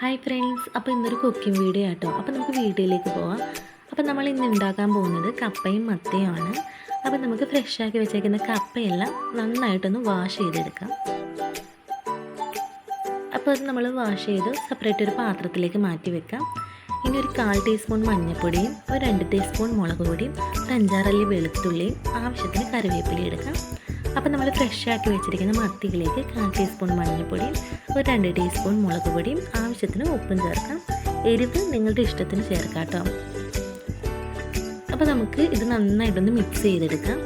Hi friends അപ്പോൾ ഇന്നൊരു cooking video ആട്ടോ. അപ്പോൾ നമുക്ക് വീഡിയോയിലേക്ക് പോവാം. അപ്പോൾ നമ്മൾ ഇന്ന് ഉണ്ടാക്കാൻ പോകുന്നത് കപ്പയും മത്തയുമാണ്. അപ്പോൾ നമുക്ക് ഫ്രഷാക്കി വെച്ചേക്കുന്ന കപ്പയെല്ലാം നന്നായിട്ടൊന്ന് വാഷ് ചെയ്തെടുക്കാം. അപ്പോൾ അത് നമ്മൾ വാഷ് ചെയ്ത് സെപ്പറേറ്റ് ഒരു പാത്രത്തിലേക്ക് മാറ്റി വെക്കാം. ഇനി ഒരു കാൽ ടീസ്പൂൺ മഞ്ഞൾപ്പൊടിയും ഒരു രണ്ട് ടീസ്പൂൺ മുളക് പൊടിയും ഒരു അഞ്ചാറല്ലി വെളുത്തുള്ളിയും ആവശ്യത്തിന് കറിവേപ്പില എടുക്കാം. അപ്പോൾ നമ്മൾ ഫ്രഷ് ആക്കി വെച്ചിരിക്കുന്ന മത്തിയിലേക്ക് കാൽ ടീസ്പൂൺ മഞ്ഞൾപ്പൊടിയും ഒരു രണ്ട് ടീസ്പൂൺ മുളക് പൊടിയും ആവശ്യത്തിന് ഉപ്പും ചേർക്കാം. എരിവ് നിങ്ങളുടെ ഇഷ്ടത്തിന് ചേർക്കാം കേട്ടോ. അപ്പോൾ നമുക്ക് ഇത് നന്നായിട്ടൊന്ന് മിക്സ് ചെയ്തെടുക്കാം.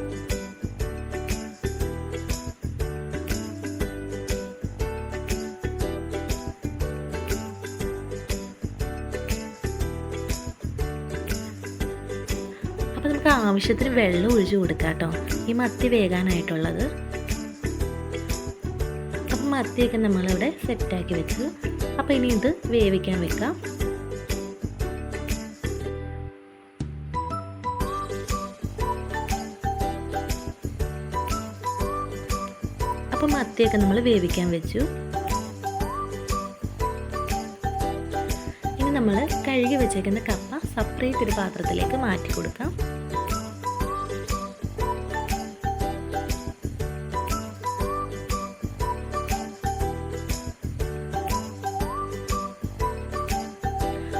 അപ്പോൾ നമുക്ക് ആവശ്യത്തിന് വെള്ളം ഒഴിച്ച് കൊടുക്കാം കേട്ടോ. ഈ മത്തി വേകാനായിട്ടുള്ളത്. അപ്പം മത്തിയൊക്കെ നമ്മളിവിടെ സെറ്റാക്കി വെച്ചു അപ്പോൾ ഇനി ഇത് വേവിക്കാൻ വെക്കാം. അപ്പോൾ മത്തിയൊക്കെ നമ്മൾ വേവിക്കാൻ വെച്ചു. ഇനി നമ്മൾ കഴുകി വെച്ചേക്കുന്ന കപ്പ സെപ്പറേറ്റ് ഒരു പാത്രത്തിലേക്ക് മാറ്റി കൊടുക്കാം.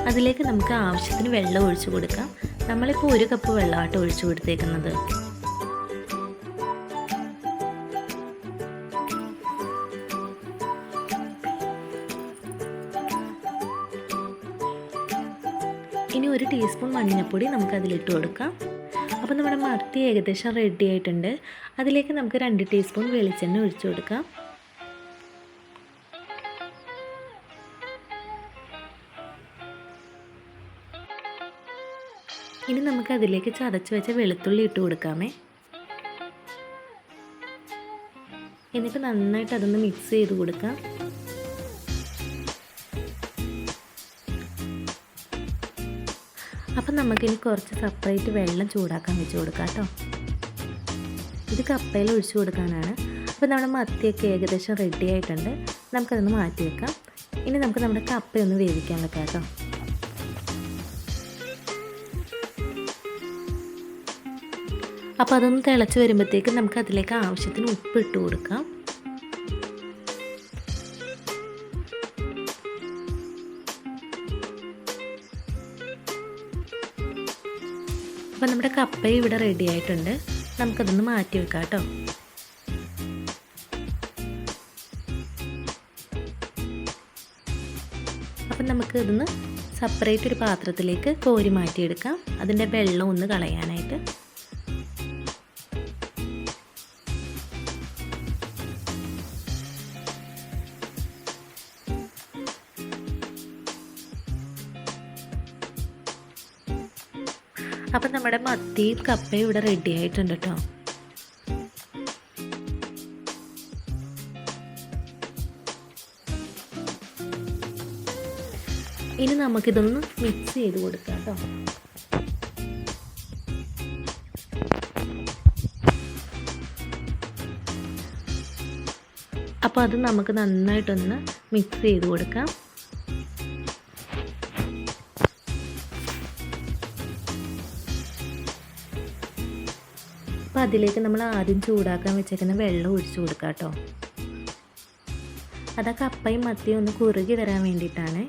അതിലേക്ക് നമുക്ക് ആവശ്യത്തിന് വെള്ളം ഒഴിച്ചു കൊടുക്കാം. നമ്മളിപ്പോൾ ഒരു കപ്പ് വെള്ളമായിട്ട് ഒഴിച്ചു കൊടുത്തേക്കുന്നത്. ഇനി ഒരു ടീസ്പൂൺ മഞ്ഞൾപ്പൊടി നമുക്ക് അതിലിട്ട് കൊടുക്കാം. അപ്പോൾ നമ്മുടെ മത്തി ഏകദേശം റെഡി ആയിട്ടുണ്ട്. അതിലേക്ക് നമുക്ക് രണ്ട് ടീസ്പൂൺ വെളിച്ചെണ്ണ ഒഴിച്ചു കൊടുക്കാം. ഇനി നമുക്ക് അതിലേക്ക് ചതച്ച് വെച്ച വെളുത്തുള്ളി ഇട്ട് കൊടുക്കാമേ. എന്നിട്ട് നന്നായിട്ട് അതൊന്ന് മിക്സ് ചെയ്ത് കൊടുക്കാം. അപ്പം നമുക്കിനി കുറച്ച് സെപ്പറേറ്റ് വെള്ളം ചൂടാക്കാൻ വെച്ച് കൊടുക്കാം കേട്ടോ. ഇത് കപ്പയിൽ ഒഴിച്ചു കൊടുക്കാനാണ്. അപ്പോൾ നമ്മുടെ മത്തിയൊക്കെ ഏകദേശം റെഡി ആയിട്ടുണ്ട്. നമുക്കതൊന്ന് മാറ്റി വെക്കാം. ഇനി നമുക്ക് നമ്മുടെ കപ്പയൊന്ന് വേവിക്കാൻ വെക്കാം കേട്ടോ. അപ്പോൾ അതൊന്ന് തിളച്ച് വരുമ്പോഴത്തേക്ക് നമുക്ക് അതിലേക്ക് ആവശ്യത്തിന് ഉപ്പ് ഇട്ട് കൊടുക്കാം. അപ്പോൾ നമ്മുടെ കപ്പ ഇവിടെ റെഡി ആയിട്ടുണ്ട്. നമുക്കതൊന്ന് മാറ്റി വെക്കാം കേട്ടോ. അപ്പം നമുക്ക് ഇതൊന്ന് സെപ്പറേറ്റ് ഒരു പാത്രത്തിലേക്ക് കോരി മാറ്റിയെടുക്കാം. അതിന്റെ വെള്ളം ഒന്ന് കളയാനായിട്ട്. അപ്പം നമ്മുടെ മത്തിയും കപ്പയും ഇവിടെ റെഡി ആയിട്ടുണ്ട് കേട്ടോ ഇനി നമുക്കിതൊന്ന് മിക്സ് ചെയ്ത് കൊടുക്കാം കേട്ടോ അപ്പോൾ അത് നമുക്ക് നന്നായിട്ടൊന്ന് മിക്സ് ചെയ്ത് കൊടുക്കാം. അപ്പോൾ അതിലേക്ക് നമ്മൾ ആദ്യം ചൂടാക്കാൻ വെച്ചേക്കുന്ന വെള്ളം ഒഴിച്ചു കൊടുക്കാം കേട്ടോ. അത് ആ കപ്പയും മത്തിയും ഒന്ന് കുറുകി വരാൻ വേണ്ടിയിട്ടാണ്.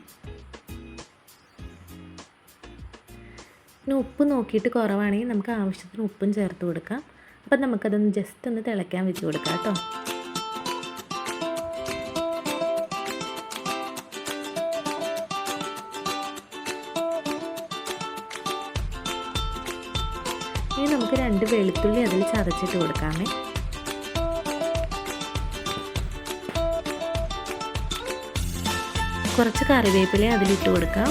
പിന്നെ ഉപ്പ് നോക്കിയിട്ട് കുറവാണെങ്കിൽ നമുക്ക് ആവശ്യത്തിന് ഉപ്പും ചേർത്ത് കൊടുക്കാം. അപ്പം നമുക്കതൊന്ന് ജസ്റ്റ് ഒന്ന് തിളയ്ക്കാൻ വെച്ച് കൊടുക്കാം കേട്ടോ. ഇനി നമുക്ക് രണ്ട് വെളുത്തുള്ളി അതിൽ ചതച്ചിട്ട് കൊടുക്കാമേ. കുറച്ച് കറിവേപ്പില അതിലിട്ട് കൊടുക്കാം.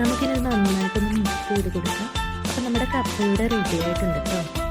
നമുക്കിത് നന്നായിട്ടൊന്ന് മിക്സ് ചെയ്ത് കൊടുക്കാം. അപ്പം നമ്മുടെ കപ്പയുടെ റെഡി ആയിട്ടുണ്ട് കേട്ടോ